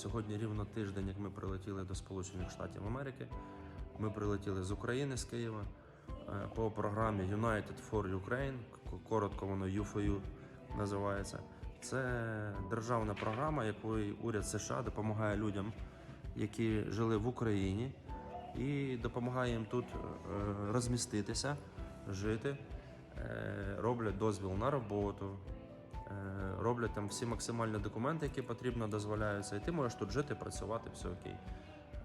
Сьогодні рівно тиждень, як ми прилетіли до Сполучених Штатів Америки. Ми прилетіли з України, з Києва е, по програмі United for Ukraine, коротко воно U4U називається. Це державна програма, якою уряд США допомагає людям, які жили в Україні, і допомагає їм тут е, розміститися, жити, е, роблять дозвіл на роботу, роблять там всі максимальні документи, які потрібно, дозволяються, і ти можеш тут жити, працювати, все окей.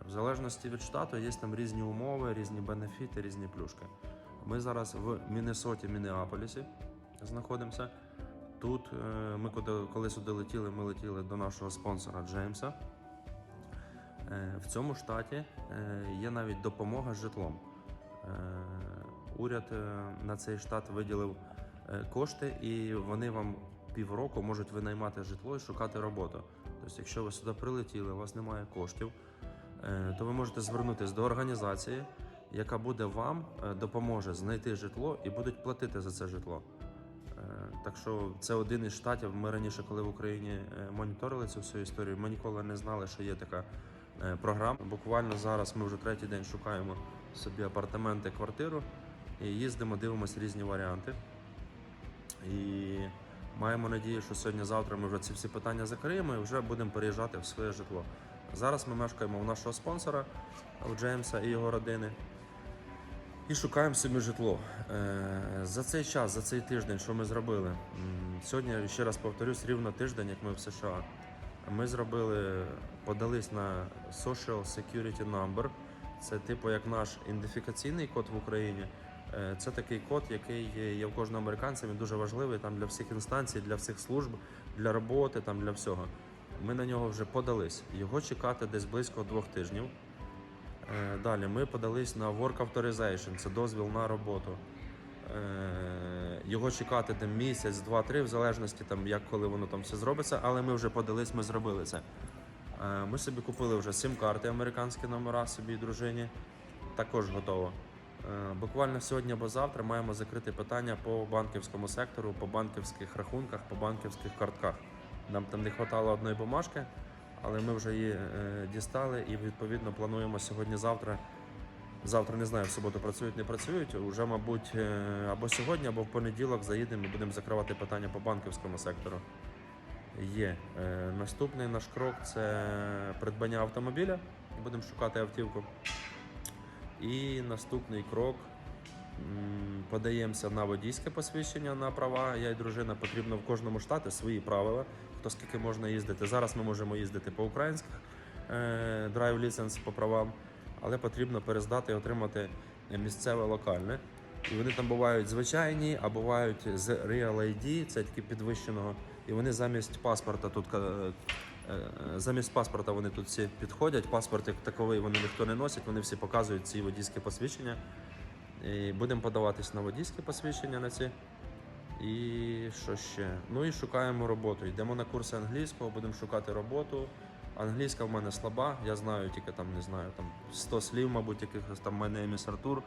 В залежності від штату є там різні умови, різні бенефіти, різні плюшки. Ми зараз в Міннесоті, Міннеаполісі знаходимося. Тут е, ми коли, сюди летіли, ми летіли до нашого спонсора Джеймса. Е, В цьому штаті е, є навіть допомога з житлом. Уряд на цей штат виділив кошти, і вони вам півроку можуть винаймати житло і шукати роботу. Тобто, якщо ви сюди прилетіли, у вас немає коштів, е, то ви можете звернутися до організації, яка буде вам е, допоможе знайти житло і будуть платити за це житло. Е, Так що це один із штатів. Ми раніше, коли в Україні моніторили цю всю історію, ми ніколи не знали, що є така програма. Буквально зараз ми вже третій день шукаємо собі апартаменти, квартиру і їздимо, дивимося різні варіанти. І маємо надію, що сьогодні-завтра ми вже ці всі питання закриємо і вже будемо переїжджати в своє житло. Зараз ми мешкаємо у нашого спонсора у Джеймса і його родини. І шукаємо собі житло. Е, За цей час, за цей тиждень, що ми зробили? Сьогодні, ще раз повторюсь, рівно тиждень, як ми в США. Ми зробили, подались на Social Security Number. Це типу як наш ідентифікаційний код в Україні. Е, Це такий код, який є- в кожного американця. Він дуже важливий там для всіх інстанцій, для всіх служб, для роботи, там для всього. Ми на нього вже подались. Його чекати десь близько двох тижнів. Е, Далі ми подались на Work Authorization, це дозвіл на роботу. Е, Його чекати там місяць, два-три, в залежності там, як коли воно там все зробиться, але ми вже подались, ми зробили це. Ми собі купили вже сім-карти, американські номера собі і дружині. Також готово. Е, Буквально сьогодні або завтра маємо закрити питання по банківському сектору, по банківських рахунках, по банківських картках. Нам там не вистачало одної бумажки, але ми вже її е, дістали і відповідно плануємо сьогодні-завтра. Завтра не знаю, в суботу працюють, не працюють. Уже, мабуть, е, або сьогодні, або в понеділок заїдемо і будемо закривати питання по банківському сектору. Є. Наступний наш крок це придбання автомобіля. Будемо шукати автівку. І наступний крок подаємося на водійське посвідчення на права. Я і дружина потрібно в кожному штаті свої правила, хто скільки можна їздити. Зараз ми можемо їздити по українських драйв ліценз по правам, але потрібно перездати і отримати місцеве локальне. І вони там бувають звичайні, а бувають з Real ID, це таки підвищеного. І вони замість паспорта тут е, замість паспорта вони тут всі підходять. Паспорт як таковий вони ніхто не носить, вони всі показують ці водійські посвідчення. І будемо подаватись на водійське посвідчення на ці. І що ще? Ну і шукаємо роботу. Йдемо на курси англійського, будемо шукати роботу. Англійська в мене слаба, я знаю тільки там, не знаю, там 100 слів, мабуть, якихось там name is Артур.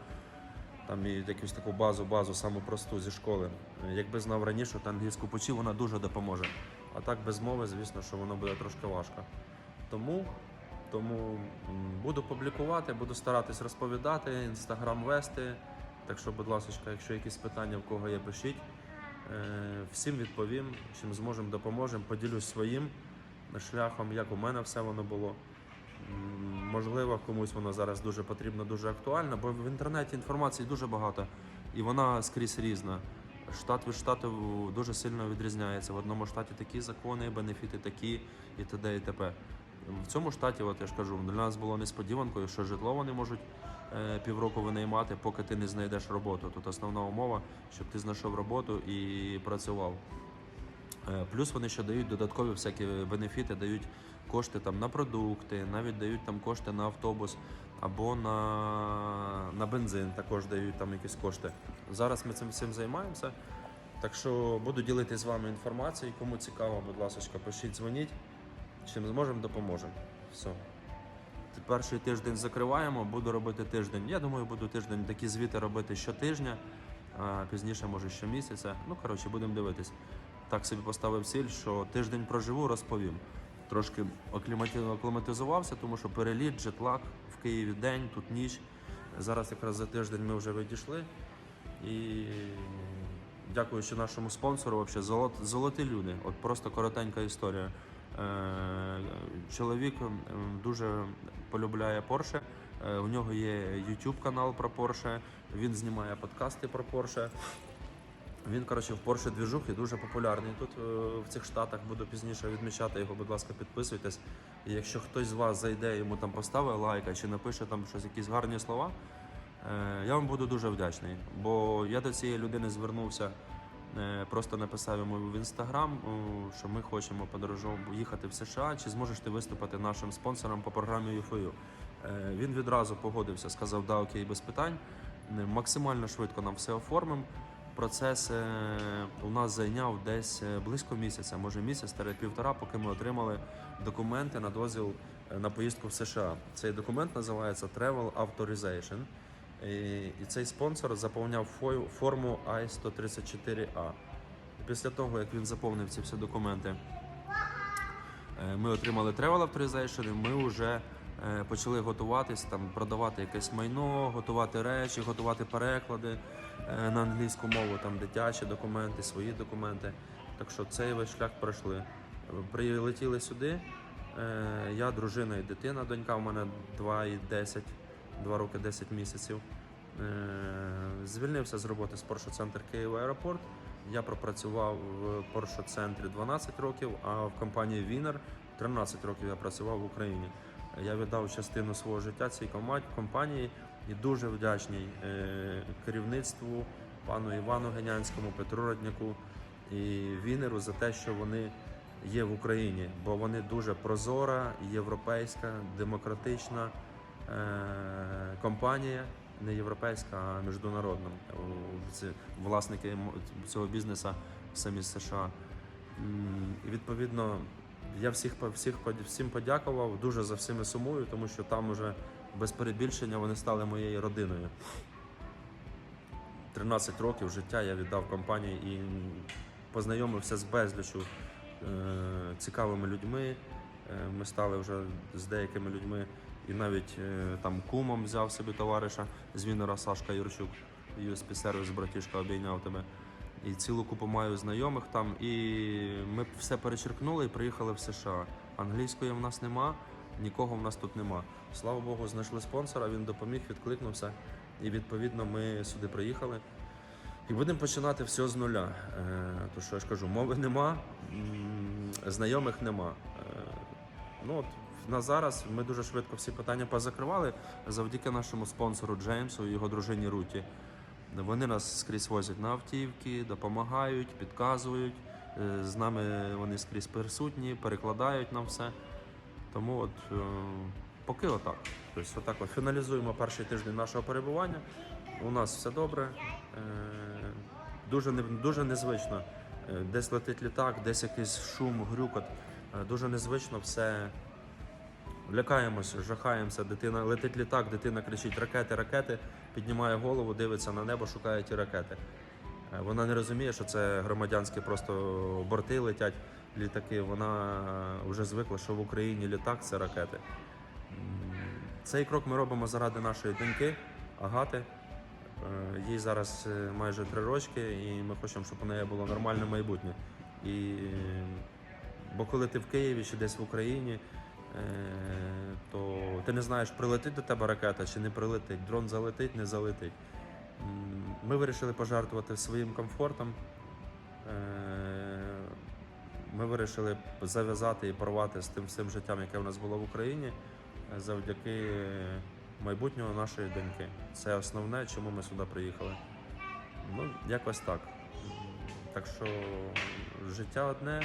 Там і якусь таку базу, базу саму просту зі школи. Якби знав раніше, то англійську почив, вона дуже допоможе. А так без мови, звісно, що воно буде трошки важко. Тому, тому буду публікувати, буду старатись розповідати, інстаграм вести. Так що, будь ласка, якщо якісь питання в кого є, пишіть. Е, Всім відповім, чим зможемо, допоможемо. Поділюсь своїм шляхом, як у мене все воно було. Можливо, комусь воно зараз дуже потрібно, дуже актуально, бо в інтернеті інформації дуже багато і вона скрізь різна. Штат від штату дуже сильно відрізняється. В одному штаті такі закони, бенефіти такі і т.д. і т.п. В цьому штаті, от я ж кажу, для нас було несподіванкою, що житло вони можуть е, півроку винаймати, поки ти не знайдеш роботу. Тут основна умова, щоб ти знайшов роботу і працював. Е, Плюс вони ще дають додаткові всякі бенефіти, дають кошти там на продукти, навіть дають там кошти на автобус або на, на бензин, також дають там якісь кошти. Зараз ми цим всім займаємося. Так що буду ділитися з вами інформацією. Кому цікаво, будь ласка, пишіть, дзвоніть. Чим зможемо, допоможемо. Все. Перший тиждень закриваємо, буду робити тиждень. Я думаю, буду тиждень такі звіти робити щотижня, а пізніше, може, щомісяця. Ну, коротше, будемо дивитись. Так собі поставив ціль, що тиждень проживу, розповім. трошки аклімати- акліматизувався, тому що переліт, джетлаг в Києві день, тут ніч. Зараз якраз за тиждень ми вже відійшли. І дякуючи нашому спонсору, золот, золоті люди. От просто коротенька історія. Е, чоловік дуже полюбляє Porsche. Е, у нього є YouTube канал про Porsche, він знімає подкасти про Porsche. Він, коротше, в Porsche двіжухи дуже популярний тут е, в цих штатах. Буду пізніше відмічати його, будь ласка, підписуйтесь. І якщо хтось з вас зайде, йому там поставить лайка чи напише там щось, якісь гарні слова, е, я вам буду дуже вдячний. Бо я до цієї людини звернувся, е, просто написав йому в інстаграм, що ми хочемо подорожу їхати в США. Чи зможеш ти виступити нашим спонсором по програмі? Е, Він відразу погодився, сказав, да, окей, без питань. Максимально швидко нам все оформимо. Процес е, у нас зайняв десь е, близько місяця, може місяць півтора, поки ми отримали документи на дозвіл е, на поїздку в США. Цей документ називається Travel Authorization. І, цей спонсор заповняв форму I-134A. Після того, як він заповнив ці всі документи, Ми отримали travel authorization, і ми вже почали готуватись, там, продавати якесь майно, готувати речі, готувати переклади е, на англійську мову, там дитячі документи, свої документи. Так що цей весь шлях пройшли. Прилетіли сюди. е, Я, дружина і дитина, донька в мене 2 і 10, 2 роки 10 місяців. Е, Звільнився з роботи з Porsche Центр Київ Аеропорт. Я пропрацював в Porsche центрі 12 років, а в компанії Wiener 13 років я працював в Україні. Я віддав частину свого життя цій компанії і дуже вдячний е, керівництву, пану Івану Генянському, Петру Родняку і Вінеру за те, що вони є в Україні, бо вони дуже прозора, європейська, демократична е, компанія, не європейська, а міжнародна. Власники цього бізнесу самі США. І відповідно я всіх, всіх всім подякував, дуже за всіми сумую, тому що там уже без перебільшення вони стали моєю родиною. 13 років життя я віддав компанії і познайомився з безлічю е, цікавими людьми. Е, Ми стали вже з деякими людьми і навіть е, там кумом взяв собі товариша з Вінера Сашка Юрчук, USP сервіс, братішка обійняв тебе. І цілу купу маю знайомих там. І ми все перечеркнули і приїхали в США. Англійської в нас нема, нікого в нас тут нема. Слава Богу, знайшли спонсора, він допоміг, відкликнувся. І відповідно ми сюди приїхали. І будемо починати все з нуля. Е, то що я ж кажу, мови нема, знайомих нема. Е, ну от на зараз ми дуже швидко всі питання позакривали завдяки нашому спонсору Джеймсу і його дружині Руті. Вони нас скрізь возять на автівки, допомагають, підказують. Е, З нами вони скрізь присутні, перекладають нам все. Тому от е, поки отак. Тобто, отак от фіналізуємо перший тиждень нашого перебування. У нас все добре. Е, Дуже, дуже незвично. Десь летить літак, десь якийсь шум, грюкот. Дуже незвично все. Лякаємося, жахаємося. Дитина летить літак, дитина кричить ракети, ракети, піднімає голову, дивиться на небо, шукає ті ракети. Е, Вона не розуміє, що це громадянські просто борти летять, літаки. Вона вже звикла, що в Україні літак це ракети. Цей крок ми робимо заради нашої доньки Агати. Е, Їй зараз е, майже три рочки, і ми хочемо, щоб у неї було нормальне майбутнє. І, бо коли ти в Києві чи десь в Україні, то ти не знаєш, прилетить до тебе ракета чи не прилетить, дрон залетить, не залетить. Ми вирішили пожертвувати своїм комфортом. Е, Ми вирішили зав'язати і порвати з тим всім життям, яке в нас було в Україні, е, завдяки майбутнього нашої доньки. Це основне, чому ми сюди приїхали. Ну, якось так. Так що життя одне,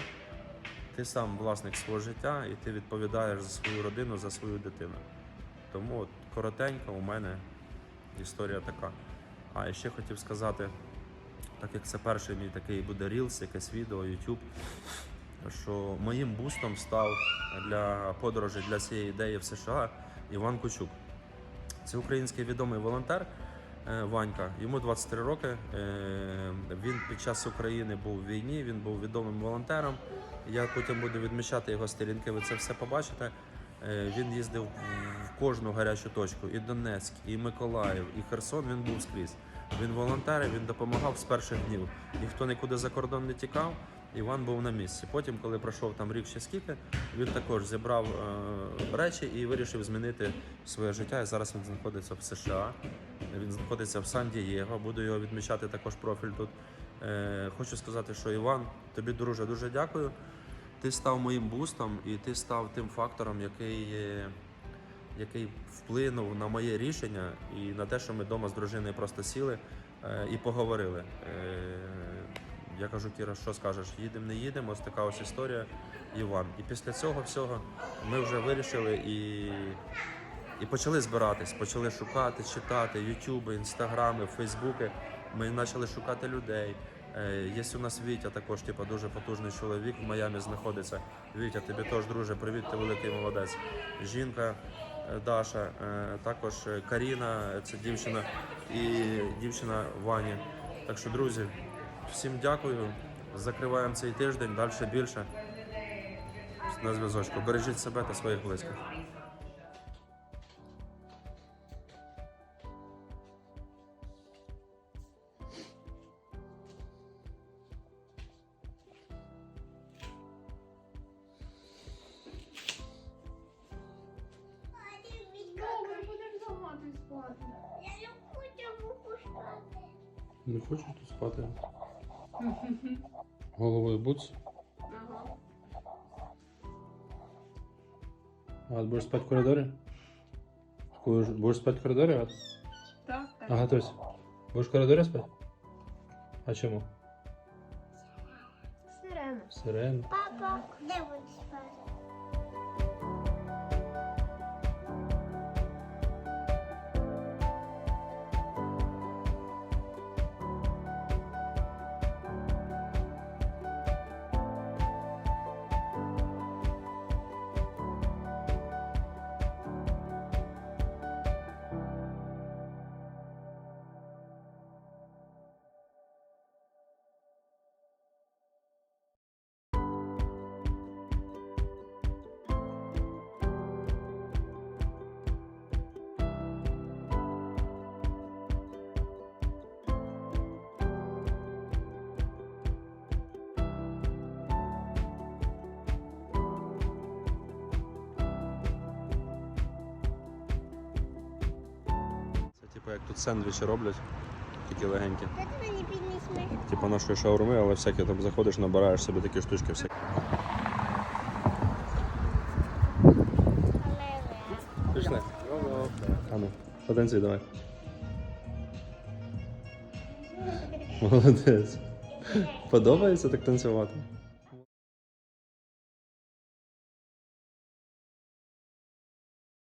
ти сам власник свого життя і ти відповідаєш за свою родину, за свою дитину. Тому от, коротенько у мене історія така. А і ще хотів сказати, так як це перший мій такий буде Reels, якесь відео, YouTube, що моїм бустом став для подорожі для цієї ідеї в США Іван Кучук. Це український відомий волонтер, Ванька. Йому 23 роки. Е, Він під час України був в війні, він був відомим волонтером. Я потім буду відмічати його сторінки, ви це все побачите. Е, Він їздив в кожну гарячу точку, і Донецьк, і Миколаїв, і Херсон. Він був скрізь. Він волонтер, він допомагав з перших днів. Ніхто нікуди за кордон не тікав. Іван був на місці. Потім, коли пройшов там рік ще скільки, він також зібрав е, речі і вирішив змінити своє життя. І зараз він знаходиться в США. Він знаходиться в Сан-Дієго. Буду його відмічати також профіль тут. Е, хочу сказати, що Іван, тобі друже, дуже дякую. Ти став моїм бустом, і ти став тим фактором, який, який вплинув на моє рішення і на те, що ми вдома з дружиною просто сіли е, і поговорили. Е, я кажу, Кіра, що скажеш? Їдемо, не їдемо. Ось така ось історія, Іван. І після цього всього ми вже вирішили і, і почали збиратись, почали шукати, читати ютуби, інстаграми, фейсбуки. Ми почали шукати людей. Е, Є у нас Вітя, також типу, дуже потужний чоловік в Майамі знаходиться. Вітя, тобі теж, друже, привіт, ти великий молодець. Жінка е, Даша, е, також Каріна, це дівчина, і дівчина Вані. Так що, друзі, всім дякую. Закриваємо цей тиждень, далі більше. На зв'язочку. Бережіть себе та своїх близьких. Добре, будемо загати спати. Я хочу випускати. Не хочу тут спати. Головою буц. Ага. А будеш спати в коридорі? Будеш спати в коридорі? Ад? Так, так. Ага, то есть. Будеш в коридорі спати? А чому? Сирена. Сирена. Папа, де як тут сендвічі роблять, такі легенькі. Де ти мені? Типу нашої шаурми, але всякі там заходиш, набираєш собі такі штучки всякі. Халева. Пішли. А ну, потанцюй давай. Молодець. Подобається так танцювати?